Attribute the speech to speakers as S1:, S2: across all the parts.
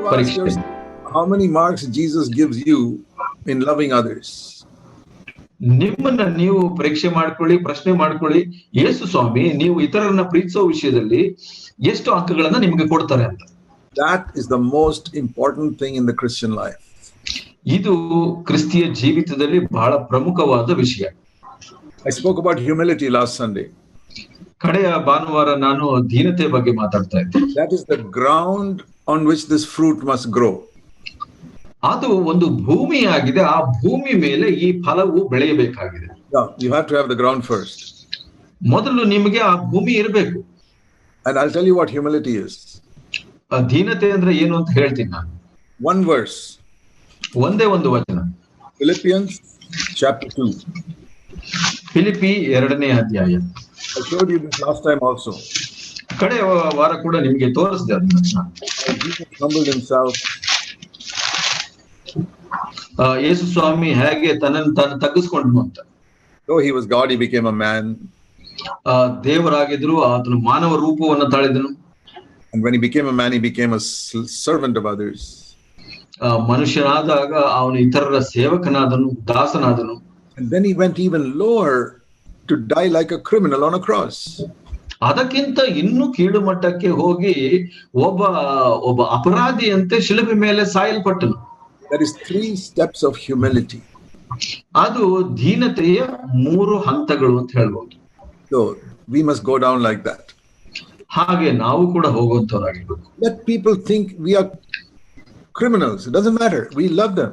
S1: Ask yourself, how many marks Jesus gives you in loving others?
S2: ನಿಮ್ಮನ್ನ ನೀವು ಪರೀಕ್ಷೆ ಮಾಡ್ಕೊಳ್ಳಿ ಪ್ರಶ್ನೆ ಮಾಡ್ಕೊಳ್ಳಿ ಯೇಸು ಸ್ವಾಮಿ ನೀವು ಇತರರನ್ನ ಪ್ರೀತಿಸೋ ವಿಷಯದಲ್ಲಿ ಎಷ್ಟು ಅಂಕಗಳನ್ನ ನಿಮ್ಗೆ ಕೊಡ್ತಾರೆ ಅಂತ
S1: That is the most important thing in the Christian life.
S2: ಇದು ಕ್ರಿಸ್ತಿಯ ಜೀವಿತದಲ್ಲಿ ಬಹಳ ಪ್ರಮುಖವಾದ ವಿಷಯ
S1: I spoke about humility last Sunday.
S2: ಕಡೆಯ ಭಾನುವಾರ ನಾನು ದೀನತೆ ಬಗ್ಗೆ ಮಾತಾಡ್ತಾ ಇದ್ದೆ
S1: That is the ground on which this fruit must grow.
S2: ಅದು ಒಂದು ಭೂಮಿಯಾಗಿದೆ ಆ ಭೂಮಿ ಮೇಲೆ ಈ ಫಲವು ಬೆಳೆಯಬೇಕಾಗಿದೆ
S1: Yeah, you have to have the ground first.
S2: ಮೊದಲು ನಿಮಗೆ ಆ ಭೂಮಿ ಇರಬೇಕು
S1: And I'll tell you what humility is.
S2: ಆ ದೀನತೆ ಅಂದ್ರೆ ಏನು ಅಂತ ಹೇಳ್ತೀನಿ ನಾನು
S1: One verse,
S2: ಒಂದೇ ಒಂದು ವಚನ
S1: Philippians chapter 2.
S2: ಫಿಲಿಪಿ ಎರಡನೇ ಅಧ್ಯಾಯ
S1: I showed you this last time also.
S2: ಕಡೆಯ ವಾರ ಕೂಡ ನಿಮಗೆ ತೋರಿಸಿದೆ ಯೇಸು ಸ್ವಾಮಿ ಹೇಗೆ ತನ್ನನ್ನು ತಾನು ತಗ್ಗಿಸ್ಕೊಂಡ್ನು ಅಂತ
S1: Though he was God, he became a man.
S2: ದೇವರಾಗಿದ್ರು ಆತನು ಮಾನವ ರೂಪವನ್ನು ತಾಳಿದನು
S1: And when he became a man, he became a servant of others.
S2: ಮನುಷ್ಯನಾದಾಗ ಅವನು ಇತರರ ಸೇವಕನಾದನು ದಾಸನಾದನು
S1: And then he went even lower to die like a criminal on a cross.
S2: ಅದಕ್ಕಿಂತ ಇನ್ನೂ ಕೀಳು ಮಟ್ಟಕ್ಕೆ ಹೋಗಿ ಒಬ್ಬ ಒಬ್ಬ ಅಪರಾಧಿಯಂತೆ ಶಿಲುಬೆ ಮೇಲೆ ಸಾಯಲ್ಪಟ್ಟನು
S1: ಸ್ಟೆಪ್ಸ್ ಆಫ್ ಹ್ಯೂಮ್ಯಾನಿಟಿ.
S2: ಅದು ದೀನತೆಯ ಮೂರು ಹಂತಗಳು ಅಂತ ಹೇಳ್ಬೋದು
S1: we must go down like that.
S2: ಹಾಗೆ ನಾವು ಕೂಡ ಹೋಗುವಂತವರಾಗಿರ್ಬೇಕು
S1: think we are criminals. It doesn't matter. We love them.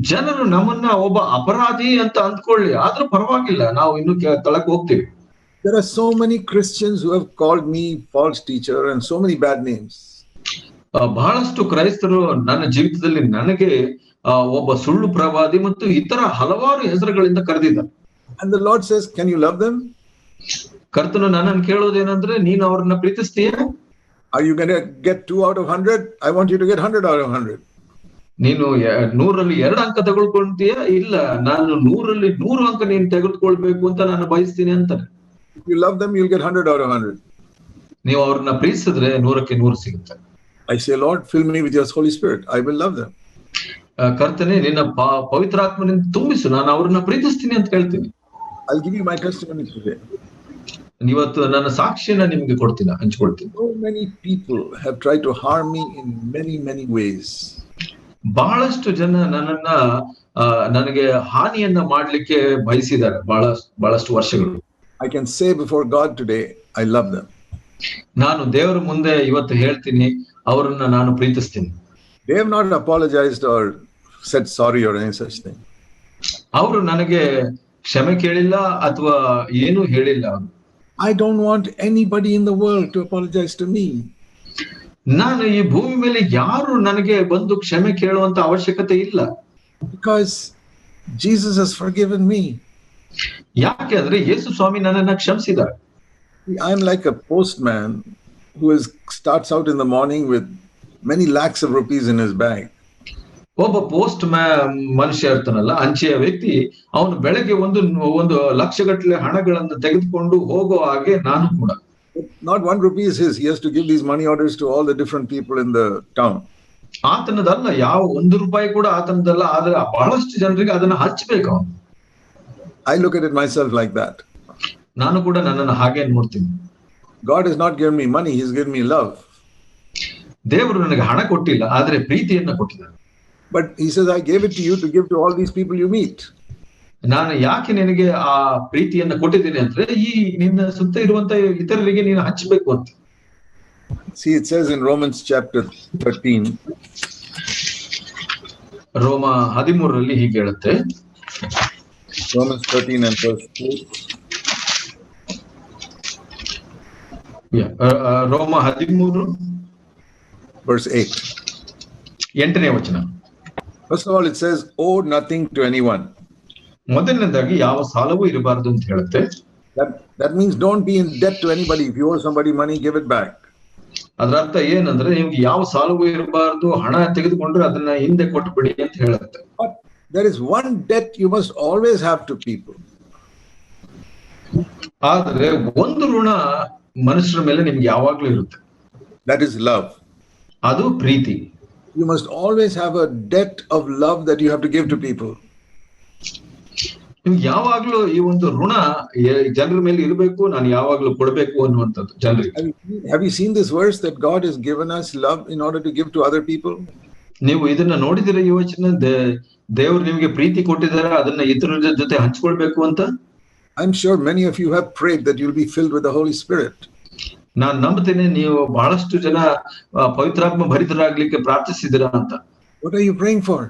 S2: ಜನರು ನಮ್ಮನ್ನ ಒಬ್ಬ ಅಪರಾಧಿ ಅಂತ ಅಂದ್ಕೊಳ್ಳಿ ಆದ್ರೂ ಪರವಾಗಿಲ್ಲ ನಾವು ಇನ್ನು ತಳಕ್ ಹೋಗ್ತೀವಿ
S1: There are so many Christians who have called me false teacher and so many bad names.
S2: ಬಹಳಷ್ಟು ಕ್ರೈಸ್ತರು ನನ್ನ ಜೀವಿತದಲ್ಲಿ ನನಗೆ ಒಬ್ಬ ಸುಳ್ಳು ಪ್ರವಾದಿ ಮತ್ತು ಇತರ ಹಲವಾರು ಹೆಸರುಗಳಿಂದ ಕರೆದಿದ್ದಾರೆ
S1: And the Lord says, Can you love them?
S2: ಕರ್ತನು ನನ್ನನ್ನು ಕೇಳೋದೇನಂದ್ರೆ ನೀನು ಅವರನ್ನ ಪ್ರೀತಿಸ್ತೀಯ
S1: Are you going to get two out of 100? I want you to get 100 out of 100.
S2: ನೀನು ನೂರಲ್ಲಿ ಎರಡು ಅಂಕ ತಗೊಳ್ಕೊಂತೀಯ ಇಲ್ಲ ನಾನು ನೂರಲ್ಲಿ ನೂರು ಅಂಕ ನೀನು ತೆಗೆದುಕೊಳ್ಬೇಕು ಅಂತ ನಾನು ಬಯಸ್ತೀನಿ ಅಂತಾನೆ
S1: you love them, you'll get 100 out of 100.
S2: ನೀವು ಅವ್ರನ್ನ ಪ್ರೀತಿಸಿದ್ರೆ ನೂರಕ್ಕೆ ನೂರು ಸಿಗುತ್ತೆ
S1: I say, Lord, fill me with your Holy Spirit. I will love them.
S2: ಆ, ಕರ್ತನೆ ನಿನ್ನ ಪವಿತ್ರಾತ್ಮನಿಂದ ತುಂಬಿಸು ನಾನು ಅವ್ರನ್ನ ಪ್ರೀತಿಸ್ತೀನಿ ಅಂತ ಹೇಳ್ತೀನಿ
S1: I'll give you my testimony today.
S2: ಇವತ್ತು ನನ್ನ ಸಾಕ್ಷಿಯನ್ನ ನಿಮ್ಗೆ ಕೊಡ್ತೀನಿ ಹಂಚ್ಕೊಳ್ತೀನಿ
S1: So many people have tried to harm me in many, many ways.
S2: ಬಹಳಷ್ಟು ಜನ ನನ್ನನ್ನ ನನಗೆ ಹಾನಿಯನ್ನ ಮಾಡ್ಲಿಕ್ಕೆ ಬಯಸಿದ್ದಾರೆ ಬಹಳ ಬಹಳಷ್ಟು ವರ್ಷಗಳು
S1: I can say before God today, I love them.
S2: ನಾನು ದೇವರ ಮುಂದೆ ಇವತ್ತು ಹೇಳ್ತೀನಿ ಅವರನ್ನ ನಾನು ಪ್ರೀತಿಸ್ತೀನಿ
S1: They have not apologized or said sorry or any such thing.
S2: ಅವರು ನನಗೆ ಕ್ಷಮೆ ಕೇಳಿಲ್ಲ ಅಥವಾ ಏನೂ ಹೇಳಿಲ್ಲ ಅವರು
S1: I don't want anybody in the world to apologize to me.
S2: ನಾನು ಈ ಭೂಮಿ ಮೇಲೆ ಯಾರು ನನಗೆ ಬಂದು ಕ್ಷಮೆ ಕೇಳುವಂತ ಅವಶ್ಯಕತೆ ಇಲ್ಲ
S1: because Jesus has forgiven me.
S2: ಯಾಕೆ ಅಂದ್ರೆ ಯೇಸು ಸ್ವಾಮಿ ನನ್ನನ್ನ ಕ್ಷಮಿಸಿದ್ದಾರೆ.
S1: I am like a postman who is starts out in the morning with many lakhs of rupees in his bank
S2: ಒಬ್ಬ ಪೋಸ್ಟ್ ಮ್ಯಾನ್ ಮನುಷ್ಯ ಇರ್ತಾನಲ್ಲ ಅಂಚೆಯ ವ್ಯಕ್ತಿ ಅವನು ಬೆಳಗ್ಗೆ ಒಂದು ಒಂದು ಲಕ್ಷಗಟ್ಟಲೆ ಹಣಗಳನ್ನು ತೆಗೆದುಕೊಂಡು ಹೋಗೋ ಹಾಗೆ ನಾನು ಕೂಡ.
S1: Not one rupees is he has to give these money orders to all the different people in the town
S2: ಆತನದಲ್ಲ ಯಾವ ಒಂದು ರೂಪಾಯಿ ಕೂಡ ಆತನದಲ್ಲ ಆದ್ರೆ ಬಹಳಷ್ಟು ಜನರಿಗೆ ಅದನ್ನ ಹಚ್ಚಬೇಕು ಅವನು.
S1: I look at it myself like that.
S2: ನಾನು ಕೂಡ ನನ್ನನ್ನು ಹಾಗೆ ನೋಡ್ತೀನಿ
S1: God has not given me money, He's given me love.
S2: ದೇವರು ನನಗೆ ಹಣ ಕೊಟ್ಟಿಲ್ಲ adare preetiyanna ಕೊಟ್ಟಿದ್ದಾನೆ
S1: But He says, I gave it to you to give to all these people you meet.
S2: ನಾನು ಯಾಕೆ ನಿನಗೆ ಆ preetiyanna ಕೊಟ್ಟಿದ್ದೀನಿ ಅಂದ್ರೆ ಈ ನಿನ್ನ ಸುತ್ತ ಇರುವಂತ ಇತರರಿಗೆ ನೀನು ಹಂಚಬೇಕು ಅಂತ
S1: See, it says in Romans chapter 13,
S2: ರೋಮ ಹದಿಮೂರರಲ್ಲಿ ಹೀಗೆ ಹೇಳುತ್ತೆ
S1: Romans 13 and verse 2.
S2: Yeah, uh, uh, Roma ಹದಿಮೂರು
S1: verse 8.
S2: ಎಂಟನೇ ವಚನ
S1: First of all, it says, Owe nothing to anyone.
S2: ಮೊದಲನೇದಾಗಿ ಯಾವ ಸಾಲವೂ ಇರಬಾರದು ಅಂತ ಹೇಳುತ್ತೆ
S1: That, that means don't be in debt to anybody. If you owe somebody money, give it back.
S2: ಅದರ ಅರ್ಥ ಏನಂದ್ರೆ ನಿಮ್ಗೆ ಯಾವ ಸಾಲವೂ ಇರಬಾರದು ಹಣ ತೆಗೆದುಕೊಂಡ್ರೆ ಅದನ್ನ ಹಿಂದೆ ಕೊಟ್ಟು ಬಿಡಿ ಅಂತ ಹೇಳುತ್ತೆ
S1: there is one debt you must always have to people.
S2: ಆದ್ರೆ ಒಂದು ಋಣ ಮನುಷ್ಯರ ಮೇಲೆ ನಿಮ್ಗೆ ಯಾವಾಗ್ಲೂ ಇರುತ್ತೆ
S1: That is love.
S2: ಅದು ಪ್ರೀತಿ
S1: You must always have a debt of love that you have to give to people.
S2: ನಿಮ್ಗೆ ಯಾವಾಗ್ಲೂ ಈ ಒಂದು ಋಣ ಎ- ಜನರ ಮೇಲೆ ಇರಬೇಕು ನಾನು ಯಾವಾಗ್ಲೂ ಕೊಡ್ಬೇಕು ಅನ್ನುವಂಥದ್ದು ಜನರಿಗೆ
S1: Have you, have you seen this verse that God has given us love in order to give to other people?
S2: ನೀವು ಇದನ್ನ ನೋಡಿದಿರ ಯೋಚನೆ ದೇವರು ನಿಮಗೆ ಪ್ರೀತಿ ಕೊಟ್ಟಿದ್ದಾರೆ ಅದನ್ನ ಇತರರ ಜೊತೆ ಹಂಚ್ಕೊಳ್ಬೇಕು ಅಂತ?
S1: I sure many of you have prayed that will be filled with the Holy Spirit
S2: ನಾನ್ ನಂಬುತ್ತೇನೆ ನೀವು ಬಹಳಷ್ಟು ಜನ ಪವಿತ್ರಾತ್ಮ ಭರಿತರಾಗ್ಲಿಕ್ಕೆ ಪ್ರಾರ್ಥಿಸಿದಿರಾ ಅಂತ.
S1: What are you praying for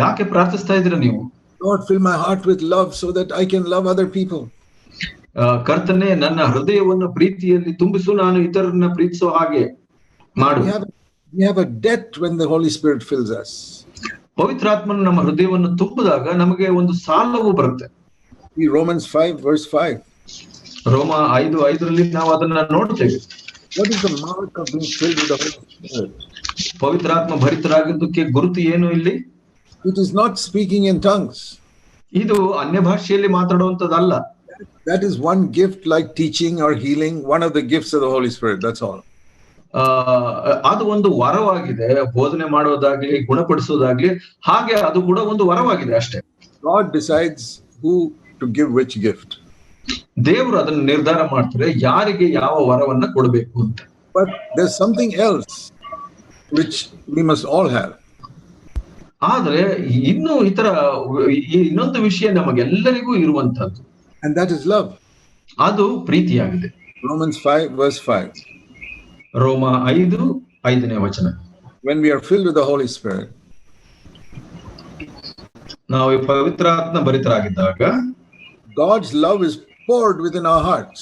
S2: ಯಾಕೆ ಪ್ರಾರ್ಥಿಸ್ತಾ ಇದ್ದೀರಾ ನೀವು?
S1: Lord fill my heart with love so that I can love other people
S2: ಕರ್ತನೆ ನನ್ನ ಹೃದಯವನ್ನು ಪ್ರೀತಿಯಲ್ಲಿ ತುಂಬಿಸು ನಾನು ಇತರರನ್ನ ಪ್ರೀತಿಸೋ ಹಾಗೆ ಮಾಡು.
S1: We have, we have a debt when the Holy Spirit fills us.
S2: ಪವಿತ್ರಾತ್ಮನ ನಮ್ಮ ಹೃದಯವನ್ನು ತುಂಬಿದಾಗ ನಮಗೆ ಒಂದು ಸಾಲವು ಬರುತ್ತೆ
S1: See Romans 5, verse 5.
S2: ರೋಮ ಐದು ಐದರಲ್ಲಿ ನಾವು ಅದನ್ನ ನೋಡ್ತೇವೆ
S1: What is the mark of being filled with the Holy Spirit?
S2: ಪವಿತ್ರಾತ್ಮ ಭರಿತರಾಗಿದ್ದಕ್ಕೆ ಗುರುತು ಏನು ಇಲ್ಲಿ
S1: It is not speaking in tongues.
S2: ಇದು ಅನ್ಯ ಭಾಷೆಯಲ್ಲಿ ಮಾತಾಡುವಂತದ್ದಲ್ಲ
S1: That is one gift like teaching or healing, one of the gifts of the Holy Spirit. That's all.
S2: ಅದು ಒಂದು ವರವಾಗಿದೆ. ಬೋಧನೆ ಮಾಡೋದಾಗ್ಲಿ ಗುಣಪಡಿಸೋದಾಗ್ಲಿ ಹಾಗೆ ಅದು ಕೂಡ ಒಂದು ವರವಾಗಿದೆ ಅಷ್ಟೇ.
S1: God decides who to give which gift
S2: ದೇವರು ಅದನ್ನು ನಿರ್ಧಾರ ಮಾಡ್ತಾರೆ ಯಾರಿಗೆ ಯಾವ ವರವನ್ನ ಕೊಡಬೇಕು ಅಂತ.
S1: But there something else which we must all have
S2: ಆದ್ರೆ ಇನ್ನು ಇತರ ಇನ್ನೊಂದು ವಿಷಯ ನಮಗೆಲ್ಲರಿಗೂ ಇರುವಂತದ್ದು
S1: ಅಂಡ್ ದಟ್ ಇಸ್ ಲವ್
S2: ಅದು ಪ್ರೀತಿಯಾಗಿದೆ.
S1: Romans 5, verse 5.
S2: ರೋಮ ಐದು ಐದನೇ ವಚನ
S1: When we are filled with the Holy Spirit,
S2: ನಾವು ಈ ಪವಿತ್ರಾತ್ಮ ಭರಿತರಾಗಿದ್ದಾಗ
S1: God's love is poured within our hearts.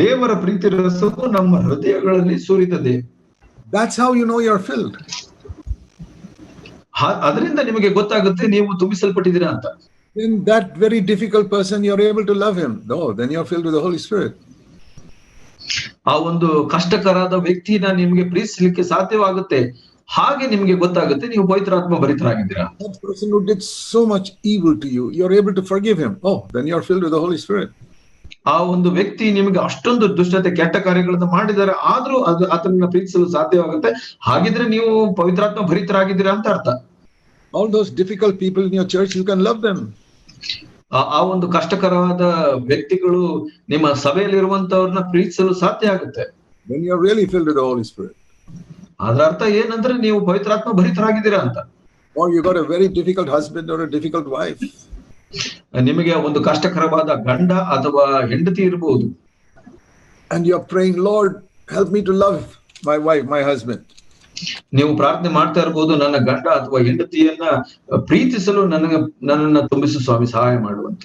S2: ದೇವರ ಪ್ರೀತಿ ರಸವು ನಮ್ಮ ಹೃದಯಗಳಲ್ಲಿ ಸುರಿತದೆ
S1: That's how you know you're filled.
S2: ಹ- ಅದರಿಂದ ನಿಮಗೆ ಗೊತ್ತಾಗುತ್ತೆ ನೀವು ತುಂಬಿಸಲ್ಪಟ್ಟಿದ್ದೀರಾ ಅಂತ
S1: Then that very difficult person, you're able to love him. No, then you're filled with the Holy Spirit.
S2: ಆ ಒಂದು ಕಷ್ಟಕರಾದ ವ್ಯಕ್ತಿನ ನಿಮ್ಗೆ ಪ್ರೀತಿಸಲಿಕ್ಕೆ ಸಾಧ್ಯವಾಗುತ್ತೆ ಹಾಗೆ ನಿಮ್ಗೆ ಗೊತ್ತಾಗುತ್ತೆ ನೀವು ಪವಿತ್ರಾತ್ಮ ಭರಿತರಾಗಿದ್ದೀರಾ
S1: That person who did so much evil to you, you're able to forgive him. Oh, then you're filled with the Holy Spirit.
S2: ಆ ಒಂದು ವ್ಯಕ್ತಿ ನಿಮಗೆ ಅಷ್ಟೊಂದು ದುಷ್ಟತೆ ಕೆಟ್ಟ ಕಾರ್ಯಗಳನ್ನು ಮಾಡಿದ್ದಾರೆ ಆದ್ರೂ ಅದು ಆತನ ಪ್ರೀತಿಸಲು ಸಾಧ್ಯವಾಗುತ್ತೆ ಹಾಗಿದ್ರೆ ನೀವು ಪವಿತ್ರಾತ್ಮ ಭರಿತರಾಗಿದ್ದೀರಾ ಅಂತ ಅರ್ಥ
S1: All those difficult people in your church, you can love them.
S2: ಆ ಒಂದು ಕಷ್ಟಕರವಾದ ವ್ಯಕ್ತಿಗಳು ನಿಮ್ಮ ಸಭೆಯಲ್ಲಿ ಇರುವಂತವ್ರನ್ನ ಪ್ರೀತಿಸಲು ಸಾಧ್ಯ ಆಗುತ್ತೆ
S1: ಅದರ you're really filled with the Holy Spirit.
S2: ಅದ್ರ ಅರ್ಥ ಏನಂದ್ರೆ ನೀವು ಪವಿತ್ರಾತ್ಮ ಭರಿತರಾಗಿದ್ದೀರಾ ಅಂತ
S1: Or you got a very difficult husband or a difficult wife.
S2: ನಿಮಗೆ ಒಂದು ಕಷ್ಟಕರವಾದ ಗಂಡ ಅಥವಾ ಹೆಂಡತಿ ಇರಬಹುದು
S1: And are praying, Lord, help me to love my wife, my husband.
S2: ನೀವು ಪ್ರಾರ್ಥನೆ ಮಾಡ್ತಾ ಇರ್ಬೋದು ನನ್ನ ಗಂಡ ಅಥವಾ ಹೆಂಡತಿಯನ್ನ ಪ್ರೀತಿಸಲು ನನಗೆ ನನ್ನನ್ನು ತುಂಬಿಸು ಸ್ವಾಮಿ ಸಹಾಯ ಮಾಡುವಂತ.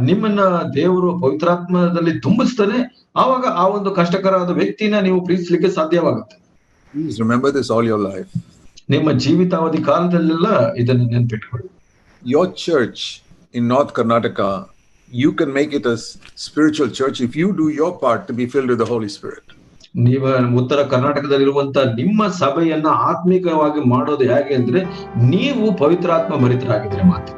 S2: ನಿಮ್ಮನ್ನ ದೇವರು ಪವಿತ್ರಾತ್ಮದಲ್ಲಿ ತುಂಬಿಸ್ತಾನೆ. ಆವಾಗ ಆ ಒಂದು ಕಷ್ಟಕರವಾದ ವ್ಯಕ್ತಿನ ನೀವು ಪ್ರೀತಿಸಲಿಕ್ಕೆ ಸಾಧ್ಯವಾಗುತ್ತೆ.
S1: Remember this all your life.
S2: ನಿಮ್ಮ ಜೀವಿತಾವಧಿ ಕಾಲದಲ್ಲೆಲ್ಲ ಇದನ್ನು ನೆನಪಿಟ್ಕೊಳ್ಳಿ.
S1: Your church in North Karnataka, you can make it a spiritual church if you do your part to be filled with the Holy Spirit.
S2: ನೀವ ಉತ್ತರ ಕರ್ನಾಟಕದಲ್ಲಿರುವಂತ ನಿಮ್ಮ ಸಭೆಯನ್ನ ಆತ್ಮಿಕವಾಗಿ ಮಾಡೋದು ಹೇಗೆ ಅಂದ್ರೆ ನೀವು ಪವಿತ್ರಾತ್ಮ ಭರಿತರಾಗಿದ್ರೆ ಮಾತ್ರ